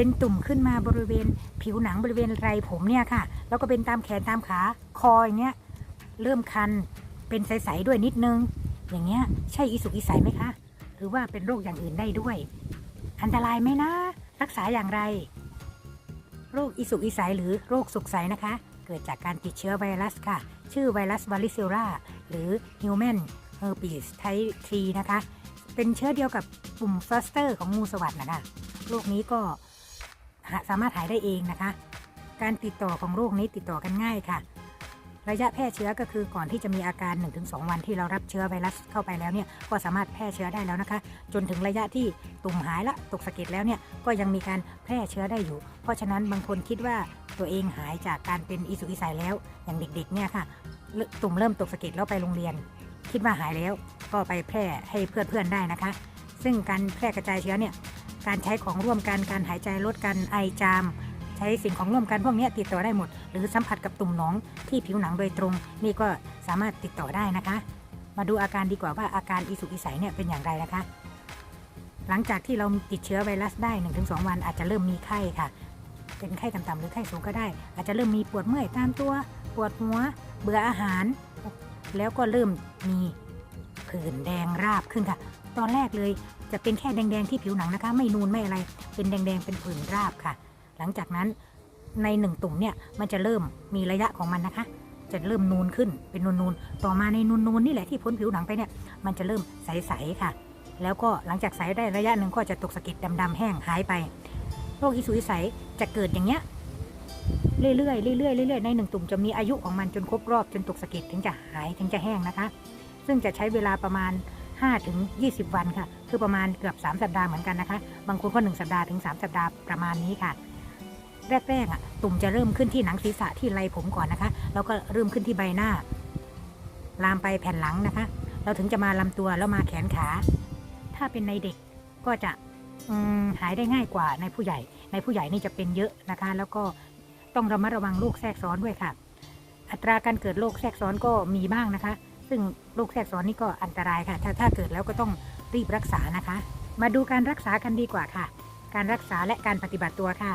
เป็นตุ่มขึ้นมาบริเวณผิวหนังบริเวณไรผมเนี่ยค่ะ แล้วก็เป็นตามแขนตามขาคออย่างเงี้ยเริ่มคันเป็นใสๆด้วยนิดนึง อย่างเงี้ยใช่อีสุกอีใสไหมคะ หรือว่าเป็นโรคอย่างอื่นได้ด้วย อันตรายไหมนะ รักษาอย่างไร โรคอีสุกอีใสหรือโรคสุกใสนะคะ เกิดจากการติดเชื้อไวรัสค่ะ ชื่อไวรัสวาริเซิล่าหรือ Human Herpes Type 3 นะคะ เป็นเชื้อเดียวกับกลุ่มฟล u สเตอร์ของงูสวัสด์นะคะโรคนี้ก็ สามารถหายได้เองนะคะ การติดต่อของโรคนี้ติดต่อกันง่ายค่ะ ระยะแพร่เชื้อก็คือก่อนที่จะมีอาการ 1-2 วันที่เรารับเชื้อไวรัสเข้าไปแล้วเนี่ยก็สามารถแพร่เชื้อได้แล้วนะคะ จนถึงระยะที่ตุ่มหายละตกสะเก็ดแล้วเนี่ยก็ยังมีการแพร่เชื้อได้อยู่ เพราะฉะนั้นบางคนคิดว่าตัวเองหายจากการเป็นอิสุอิสัยแล้วอย่างเด็กๆเนี่ยค่ะ ตุ่มเริ่มตกสะเก็ดแล้วไปโรงเรียน คิดว่าหายแล้วก็ไปแพร่ให้เพื่อนๆได้นะคะ ซึ่งการแพร่กระจายเชื้อเนี่ย การใช้ของร่วมกันการหายใจลดกันไอจาม ใช้สิ่งของร่วมกันพวกนี้ติดต่อได้หมด หรือสัมผัสกับตุ่มหนองที่ผิวหนังโดยตรง นี่ก็สามารถติดต่อได้นะคะ มาดูอาการดีกว่าว่าอาการอิสุกอิสัยเนี่ยเป็นอย่างไรนะคะ หลังจากที่เราติดเชื้อไวรัสได้ 1-2 วันอาจจะเริ่มมีไข้ค่ะ เป็นไข้ต่ำๆหรือไข้สูงก็ได้ อาจจะเริ่มมีปวดเมื่อยตามตัวปวดหัว เบื่ออาหาร แล้วก็เริ่มมีผื่นแดงราบขึ้นค่ะ ตอนแรกเลย จะเป็นแค่แดงๆที่ผิวหนังนะคะ ไม่นูนไม่อะไร เป็นแดงๆเป็นผื่นราบค่ะ หลังจากนั้นในหนึ่งตุ่มเนี่ยมันจะเริ่มมีระยะของมันนะคะ จะเริ่มนูนขึ้นเป็นนูนๆต่อมาในนูนๆนี่แหละที่พ้นผิวหนังไปเนี่ยมันจะเริ่มใสๆค่ะ แล้วก็หลังจากใสได้ระยะหนึ่งก็จะตกสะเก็ดดำๆแห้งหายไปโรคอิสุอิสัยจะเกิดอย่างเงี้ยเรื่อยๆเรื่อยๆเรื่อยๆในหนึ่งตุ่มจะมีอายุของมันจนครบรอบจนตกสะเก็ดถึงจะหายถึงจะแห้งนะคะ ซึ่งจะใช้เวลาประมาณ 5ถึง20 วันค่ะ คือประมาณเกือบ 3 สัปดาห์เหมือนกันนะคะ บางคนก็ 1 สัปดาห์ถึง 3 สัปดาห์ประมาณนี้ค่ะ แรกๆอะตุ่มจะเริ่มขึ้นที่หนังศีรษะที่ไรผมก่อนนะคะ แล้วก็เริ่มขึ้นที่ใบหน้า ลามไปแผ่นหลังนะคะ เราถึงจะมาลำตัวแล้วมาแขนขา ถ้าเป็นในเด็กก็จะหายได้ง่ายกว่าในผู้ใหญ่ ในผู้ใหญ่นี่จะเป็นเยอะนะคะ แล้วก็ต้องระมัดระวังโรคแทรกซ้อนด้วยค่ะ อัตราการเกิดโรคแทรกซ้อนก็มีบ้างนะคะ ซึ่งโรคแทรกซ้อนนี่ก็อันตรายค่ะ ถ้าถ้าเกิดแล้วก็ต้องรีบรักษานะคะ มาดูการรักษากันดีกว่าค่ะ การรักษาและการปฏิบัติตัวค่ะ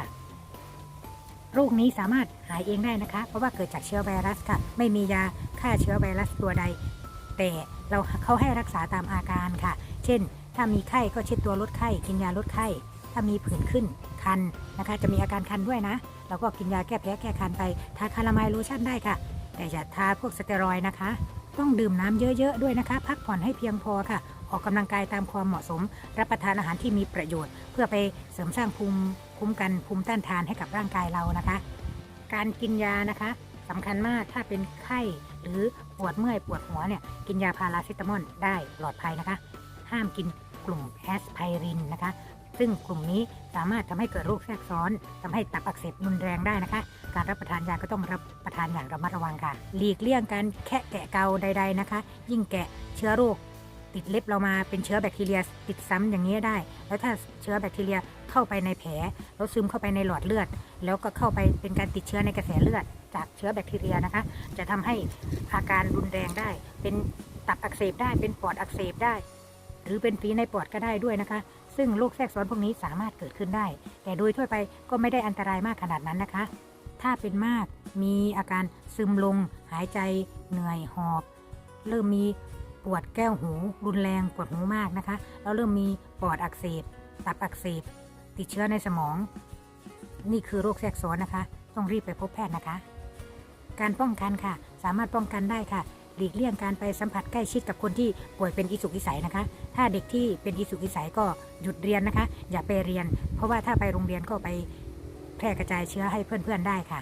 โรคนี้สามารถหายเองได้นะคะ เพราะว่าเกิดจากเชื้อไวรัสค่ะ ไม่มียาฆ่าเชื้อไวรัสตัวใด แต่เราเขาให้รักษาตามอาการค่ะ เช่น ถ้ามีไข้ก็เช็ดตัวลดไข้ กินยาลดไข้ ถ้ามีผื่นขึ้นคันนะคะ จะมีอาการคันด้วยนะเราก็กินยาแก้แพ้แก้คันไป ทาคาราไมล์โลชั่นได้ค่ะ แต่อย่าทาพวกสเตียรอยนะคะ ต้องดื่มน้ำเยอะๆด้วยนะคะ พักผ่อนให้เพียงพอค่ะ ออกกำลังกายตามความเหมาะสม รับประทานอาหารที่มีประโยชน์ เพื่อไปเสริมสร้างภูมิคุ้มกันภูมิต้านทานให้กับร่างกายเรานะคะ การกินยานะคะสำคัญมากถ้าเป็นไข้หรือปวดเมื่อยปวดหัวเนี่ยกินยาพาราเซตามอลได้ปลอดภัยนะคะ ห้ามกินกลุ่มแอสไพรินนะคะ ซึ่งกลุ่มนี้สามารถทำให้เกิดโรคแทรกซ้อนทำให้ตับอักเสบรุนแรงได้นะคะ การรับประทานยาก็ต้องรับประทานอย่างระมัดระวังค่ะ หลีกเลี่ยงการแคะแกะเกาใด ๆนะคะ ยิ่งแกะเชื้อโรคติดเล็บเรามาเป็นเชื้อแบคทีเรียติดซ้ำอย่างนี้ได้ แล้วถ้าเชื้อแบคทีเรียเข้าไปในแผลแล้วซึมเข้าไปในหลอดเลือด แล้วก็เข้าไปเป็นการติดเชื้อในกระแสเลือด จากเชื้อแบคทีเรียนะคะ จะทำให้อาการรุนแรงได้ เป็นตับอักเสบได้เป็นปอดอักเสบได้ หรือเป็นฝีในปอดก็ได้ด้วยนะคะ ซึ่งโรคแทรกซ้อนพวกนี้สามารถเกิดขึ้นได้ แต่โดยทั่วไปก็ไม่ได้อันตรายมากขนาดนั้นนะคะ ถ้าเป็นมากมีอาการซึมลง หายใจเหนื่อยหอบ เริ่มมีปวดแก้วหู รุนแรงปวดหูมากนะคะ แล้วเริ่มมีปอดอักเสบ ตับอักเสบ ติดเชื้อในสมอง นี่คือโรคแทรกซ้อนนะคะ ต้องรีบไปพบแพทย์นะคะ การป้องกันค่ะ สามารถป้องกันได้ค่ะ หลีกเลี่ยงการไปสัมผัสใกล้ชิดกับคนที่ป่วยเป็นอิสุกอิสัยนะคะ ถ้าเด็กที่เป็นอิสุกอิสัยก็หยุดเรียนนะคะ อย่าไปเรียน เพราะว่าถ้าไปโรงเรียนก็ไปแพร่กระจายเชื้อให้เพื่อนๆได้ค่ะ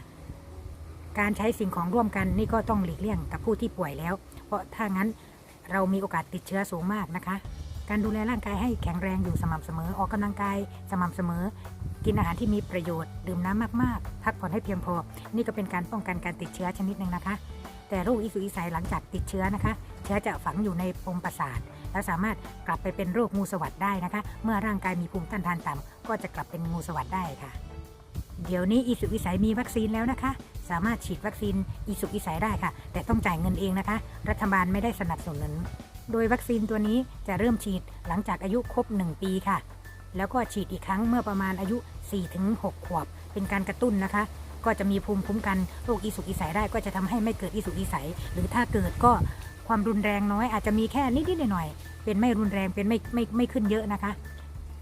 การใช้สิ่งของร่วมกันนี่ก็ต้องหลีกเลี่ยงกับผู้ที่ป่วยแล้ว เพราะถ้างั้นเรามีโอกาสติดเชื้อสูงมากนะคะ การดูแลร่างกายให้แข็งแรงอยู่สม่ำเสมอ ออกกำลังกายสม่ำเสมอ กินอาหารที่มีประโยชน์ ดื่มน้ำมากๆ พักผ่อนให้เพียงพอ นี่ก็เป็นการป้องกันการติดเชื้อชนิดหนึ่งนะคะ แต่โรคอิสุกอิสัยหลังจากติดเชื้อนะคะ เชื้อจะฝังอยู่ในปมประสาทและสามารถกลับไปเป็นโรคงูสวัสด์ได้นะคะ เมื่อร่างกายมีภูมิต้านทานต่ำก็จะกลับเป็นงูสวัสด์ได้ค่ะ เดี๋ยวนี้อิสุกอิสัยมีวัคซีนแล้วนะคะ สามารถฉีดวัคซีนอิสุกอิสัยได้ค่ะ แต่ต้องจ่ายเงินเองนะคะ รัฐบาลไม่ได้สนับสนุน โดยวัคซีนตัวนี้จะเริ่มฉีดหลังจากอายุครบ 1 ปีค่ะ แล้วก็ฉีดอีกครั้งเมื่อประมาณอายุ 4-6 ขวบ เป็นการกระตุ้นนะคะ ก็จะมีภูมิคุ้มกันโรคอีสุกอีใสได้ก็จะทำให้ไม่เกิดอีสุกอีใสหรือถ้าเกิดก็ความรุนแรงน้อยอาจจะมีแค่นิดๆหน่อยๆเป็นไม่รุนแรงเป็นไม่ไม่ไม่ขึ้นเยอะนะคะ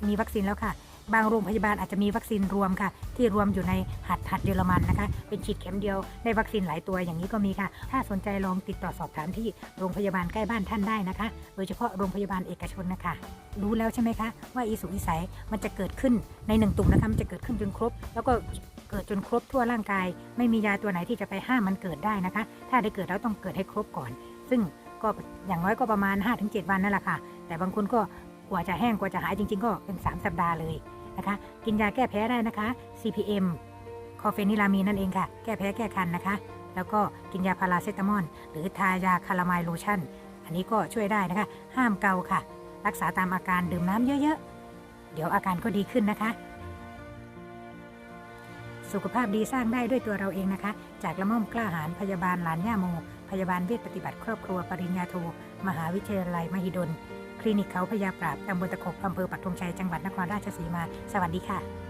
มีวัคซีนแล้วค่ะ บางโรงพยาบาลอาจจะมีวัคซีนรวมค่ะ ที่รวมอยู่ในหัดหัดเยอรมันนะคะ เป็นฉีดเข็มเดียวได้วัคซีนหลายตัวอย่างนี้ก็มีค่ะ ถ้าสนใจลองติดต่อสอบถามที่โรงพยาบาลใกล้บ้านท่านได้นะคะ โดยเฉพาะโรงพยาบาลเอกชนนะคะ รู้แล้วใช่ไหมคะว่าอีสุกอีใสมันจะเกิดขึ้นในหนึ่งตุ่มนะคะมันจะเกิดขึ้นจนครบ แล้วก็ เกิดจนครบทั่วร่างกาย ไม่มียาตัวไหนที่จะไปห้ามมันเกิดได้นะคะ ถ้าได้เกิดแล้วต้องเกิดให้ครบก่อน ซึ่งก็อย่างน้อยก็ประมาณ 5-7 วันนั่นแหละค่ะ แต่บางคนก็กว่าจะแห้งกว่าจะหายจริง ๆ ก็เป็น 3 สัปดาห์เลยนะคะ กินยาแก้แพ้ได้นะคะ CPM คอเฟนิลามีนนั่นเองค่ะ แก้แพ้แก้คันนะคะ แล้วก็กินยาพาราเซตามอลหรือทายาคาราไมล์โลชั่น อันนี้ก็ช่วยได้นะคะ ห้ามเกาค่ะ รักษาตามอาการดื่มน้ำเยอะๆ เดี๋ยวอาการก็ดีขึ้นนะคะ สุขภาพดีสร้างได้ด้วยตัวเราเองนะคะ จากละม่อมกล้าหาญพยาบาลหลานย่าโม พยาบาลเวชปฏิบัติครอบครัวปริญญาโท มหาวิทยาลัยมหิดล คลินิกเขาพยาปราบตำบลตะขบอำเภอปักธงชัยจังหวัดนครราชสีมา สวัสดีค่ะ